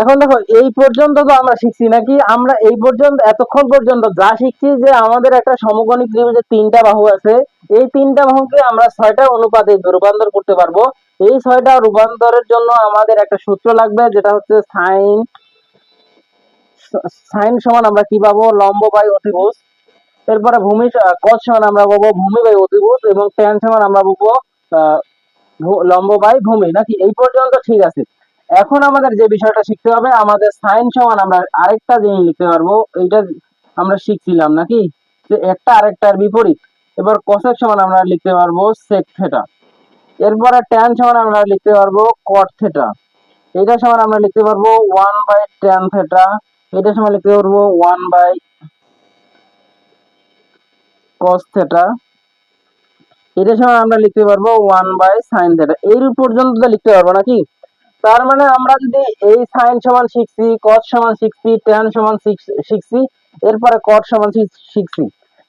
এখন দেখো, এই পর্যন্ত তো আমরা শিখছি নাকি? আমরা এই পর্যন্ত, এতক্ষণ পর্যন্ত যা শিখছি যে আমাদের একটা সমকোণী ত্রিভুজের তিনটা বাহু আছে, এই তিনটা বাহুকে আমরা ছয়টা অনুপাতে রূপান্তর করতে পারব। এই ছয়টা রূপান্তরের জন্য আমাদের একটা সূত্র লাগবে, যেটা হচ্ছে সাইন সাইন সমান আমরা কি পাবো? লম্ব বাই অতিভুজ। এরপরে ভূমি কস সমান আমরা পাবো ভূমি বাই অতিভুজ এবং ট্যান সমান আমরা পাবো লম্ব বাই ভূমি। নাকি? এই পর্যন্ত ঠিক আছে। এখন আমাদের যে বিষয়টা শিখতে হবে, আমাদের সাইন সমান আমরা আরেকটা জিনিস লিখতে পারব, এইটা আমরা শিখছিলাম নাকি? যে একটা আরেকটার বিপরীত। এবার কসেক সমান আমরা লিখতে পারব সেক থেটা এরপরে ট্যান সমান আমরা লিখতে পারব কট থেটা এটা সমান আমরা লিখতে পারব ওয়ান বাই ট্যান থেটা এটা সমান লিখতে পারব ওয়ান বাই কস থেটা এটা সমান আমরা লিখতে পারব ওয়ান বাই সাইন থেটা এই পর্যন্ত লিখতে পারব নাকি? তার মানে আমরা যদি এই সাইন সমান শিখছি কস সমান শিখছি ট্যান সমান শিখ- শিখছি এরপরে কট সমান শিখ- শিখছি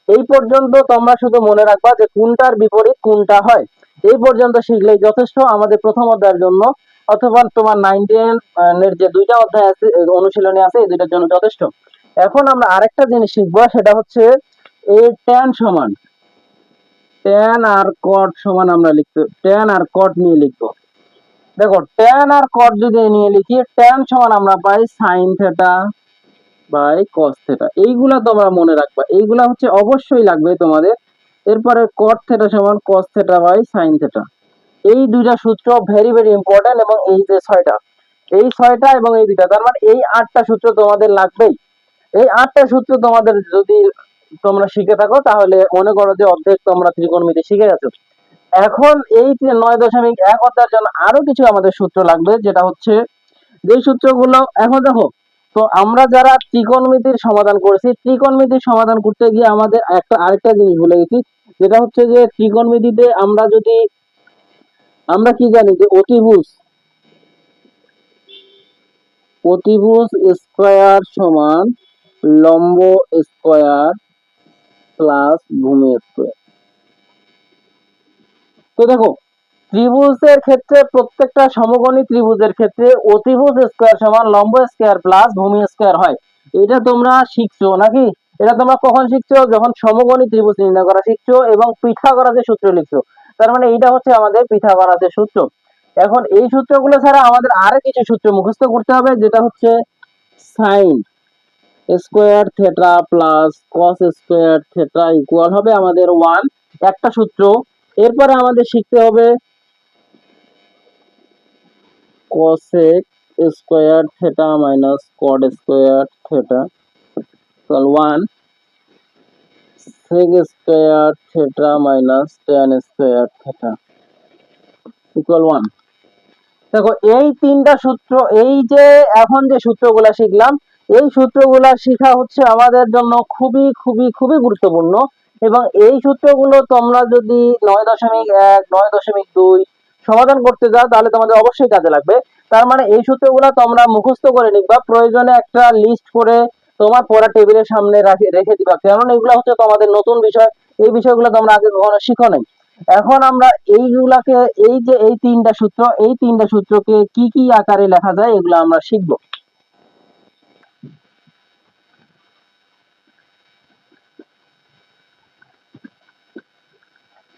এই পর্যন্ত তোমরা শুধু মনে রাখবা যে কোনটার বিপরীত কোনটা হয়। এই পর্যন্ত শিখলেই যথেষ্ট আমাদের প্রথম অধ্যায়ের জন্য, অথবা তোমার নাইন টেন এর যে দুইটা অধ্যায় আছে অনুশীলনী আছে, এই দুইটার জন্য যথেষ্ট। এখন আমরা আরেকটা জিনিস শিখব, সেটা হচ্ছে এই ট্যান সমান ট্যান আর কট সমান আমরা লিখতে ট্যান আর কট নিয়ে লিখব। দেখো ট্যান আর কট যদি নিয়ে লিখি ট্যান সমান আমরা পাই sine theta by cos theta এইগুলা তোমরা মনে রাখবা। এইগুলা হচ্ছে অবশ্যই লাগবে তোমাদের। এরপরে কট থেটা সমান cos theta by sine theta এই দুইটা সূত্র ভেরি ভেরি ইম্পর্টেন্ট এবং এই যে ছয়টা। এই ছয়টা এবং এই দুইটা, তার মানে এই আটটা সূত্র তোমাদের লাগবেই। এই আটটা সূত্র তোমাদের যদি তোমরা শিখে থাকো, তাহলে মনে করো যে অর্ধেক তোমরা ত্রিকোণমিতি শিখে গেছো। এখন এই নয় দশমিক এক অধ্যায়ের জন্য আরও কিছু আমাদের সূত্র লাগবে, যেটা হচ্ছে যে সূত্রগুলো এখন দেখো, তো আমরা যারা ত্রিকোণমিতির সমাধান করেছি, ত্রিকোণমিতির সমাধান করতে গিয়ে আমাদের একটা, আরেকটা জিনিস ভুলে গেছি, যেটা হচ্ছে যে ত্রিকোণমিতিতে আমরা যদি, আমরা কি জানি যে অতিভুজ অতিভুজ স্কয়ার সমান লম্ব স্কয়ার প্লাস ভূমি স্কয়ার। তো দেখো, ত্রিভুজের ক্ষেত্রে প্রত্যেকটা সমকোণী ত্রিভুজের ক্ষেত্রে অতিভুজ স্কয়ার সমান লম্ব স্কয়ার প্লাস ভূমি স্কয়ার হয়। এটা তোমরা শিখছো নাকি? এটা তোমরা কখন শিখছো? যখন সমকোণী ত্রিভুজ নির্ণয় করা শিখছো এবং পিথাগোরাসের সূত্র লিখছো। তার মানে এইটা হচ্ছে আমাদের পিথাগোরাসের সূত্র। এখন এই সূত্রগুলো ছাড়া আমাদের আরও কিছু সূত্র মুখস্থ করতে হবে, যেটা হচ্ছে sine square theta plus cos square theta equal হবে আমাদের ওয়ান একটা সূত্র এরপরে আমাদের শিখতে হবে cosec square theta minus cot square theta one sec square theta minus tan square theta equal one দেখো, এই তিনটা সূত্র, এই যে এখন যে সূত্রগুলা শিখলাম, এই সূত্রগুলা শেখা হচ্ছে আমাদের জন্য খুবই খুবই খুবই গুরুত্বপূর্ণ। এবং এই সূত্রগুলো তোমরা যদি নয় দশমিক এক, নয় দশমিক দুই সমাধান করতে যাও, তাহলে তোমাদের অবশ্যই কাজে লাগবে। তার মানে এই সূত্রগুলো তোমরা মুখস্থ করে নিবা, প্রয়োজনে একটা লিস্ট করে তোমার পড়া টেবিলের সামনে রাখে- দিবা। কারণ এগুলো হচ্ছে তোমাদের নতুন বিষয়, এই বিষয়গুলো তোমরা আগে কখনো শিখো নাই। এখন আমরা এইগুলাকে, এই যে এই তিনটা সূত্র, এই তিনটা সূত্রকে কি কি আকারে লেখা যায়, এগুলো আমরা শিখব।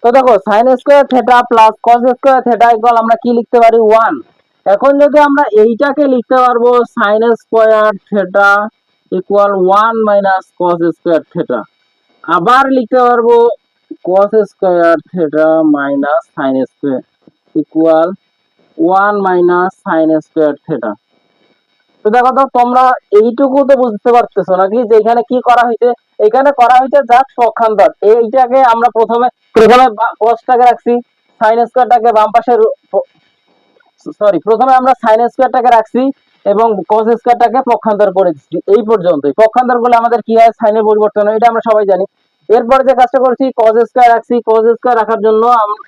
তো দেখো sine square theta plus cos square theta equal আমরা কি লিখতে পারি? ওয়ান এখন যদি আমরা এইটাকে লিখতে পারব sine square theta equal one minus cos square theta আবার লিখতে পারব, cos square theta minus sine square equal one minus sine square theta তো দেখো তো, তোমরা এইটুকু তো বুঝতে পারতেছো নাকি যে এখানে কি করা হয়েছে? এখানে করা হয়েছে জাস্ট পক্ষান্তর এইটাকে আমরা প্রথমে প্রথমে কসটাকে রাখছি। সাইন স্কোয়ারটাকে বাম পাশে সরি প্রথমে আমরা সাইন স্কোয়ারটাকে রাখছি এবং কস স্কোয়ারটাকে পক্ষান্তর করে দিচ্ছি। এই পর্যন্তই। পক্ষান্তর করলে আমাদের কি হয়? সাইনের পরিবর্তন হয়, এটা আমরা সবাই জানি। এরপরে যে কাজটা করছি কস স্কোয়ার রাখছি। কস স্কোয়ার রাখার জন্য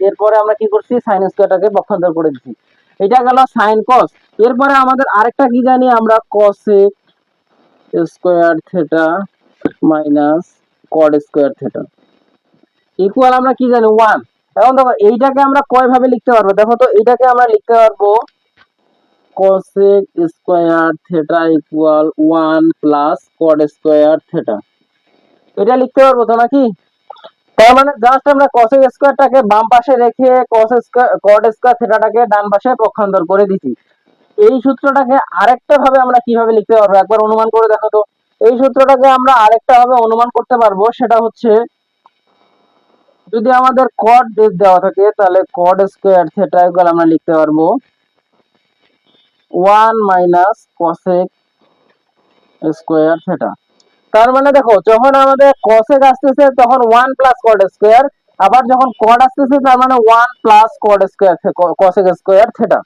এরপরে আমরা কি করছি? সাইন স্কোয়ারটাকে পক্ষান্তর করে দিচ্ছি। এটা গেল সাইন কস এরপরে আমাদের আরেকটা কি জানি আমরা cosec square theta minus cot square theta equal আমরা কি জানি ওয়ান এখন দেখো এইটাকে আমরা কয় ভাবে লিখতে পারব? দেখো তো এইটাকে আমরা লিখতে পারব cosec square theta equal one plus cot square theta এটা লিখতে পারব তো নাকি? তার মানে জাস্ট আমরা cosec স্কয়ারটাকে বাম পাশে রেখে cos স্কয়ার কট স্কয়ার থিটাটাকে ডান পাশে পক্ষান্তর করে দিছি এই সূত্রটাকে আরেকটা ভাবে আমরা কীভাবে লিখতে পারব? একবার অনুমান করে দেখো তো। এই সূত্রটাকে আমরা আরেকটা ভাবে অনুমান করতে পারব, সেটা হচ্ছে যদি আমাদের কট দেওয়া থাকে, তাহলে কট স্কয়ার থিটা ইকুয়াল আমরা লিখতে পারব one minus cosec square theta তার মানে দেখো, যখন আমাদের কসেক আসতেছে, তখন ওয়ান প্লাস কট স্কোয়ার আবার যখন কট আসতেছে, তার মানে one plus cot square cosec square theta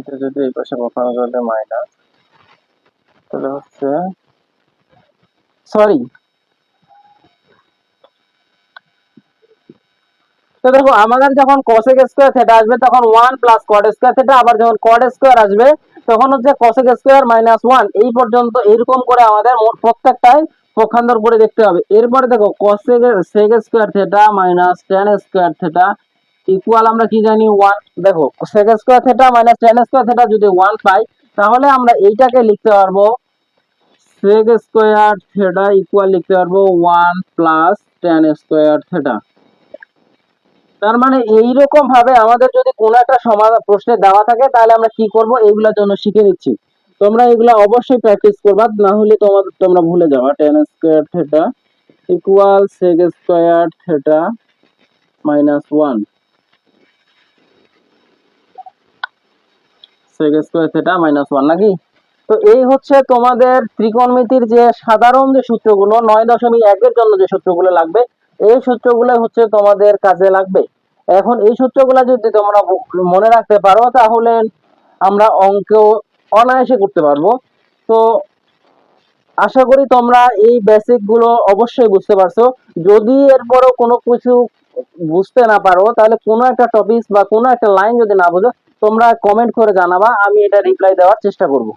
এটা যদি এই পাশে বসানো তাহলে মাইনাস তাহলে হচ্ছে সরি তো দেখো, আমাদের যখন cosec স্কয়ার থিটা আসবে, তখন one plus cot square theta আবার যখন cot স্কোয়ার আসবে, তখন হচ্ছে কসেক স্কোয়ার মাইনাস ওয়ান এই পর্যন্ত এরকম করে আমাদের প্রত্যেকটাই পক্ষান্তর করে দেখতে হবে। এরপরে দেখো cosec sec square theta minus tan square theta equal আমরা কি জানি 1 দেখো sec square theta minus tan square theta যদি 1 পাই, তাহলে আমরা এইটাকে লিখতে পারব, sec স্কয়ার থিটা ইকুয়াল লিখতে পারব 1 প্লাস tan স্কয়ার থিটা তার মানে এইরকম ভাবে আমাদের যদি কোনো একটা সমাধান প্রশ্নে দেওয়া থাকে, তাহলে আমরা কি করব? এইগুলোর জন্য শিখে নিচ্ছি। তোমরা এগুলা অবশ্যই প্র্যাকটিস করবা, না হলে তোমাদের তোমরা ভুলে যাবা। Tan square theta equal sec square theta minus one নাকি? তো এই হচ্ছে তোমাদের ত্রিকোণমিতির যে সাধারণ যে সূত্রগুলো, নয় দশমিক জন্য যে সূত্রগুলো লাগবে, এই সূত্রগুলো হচ্ছে তোমাদের কাজে লাগবে। এখন এই সূত্রগুলো যদি তোমরা মনে রাখতে পারো, তাহলে আমরা অঙ্ক অনায়াসে করতে পারব। তো আশা করি তোমরা এই বেসিকগুলো অবশ্যই বুঝতে পারছ। যদি এরপরও কোনো কিছু বুঝতে না পারো, তাহলে কোনো একটা টপিক বা কোনো একটা লাইন যদি না বুঝো তোমরা কমেন্ট করে জানাবা আমি এটা রিপ্লাই দেওয়ার চেষ্টা করব।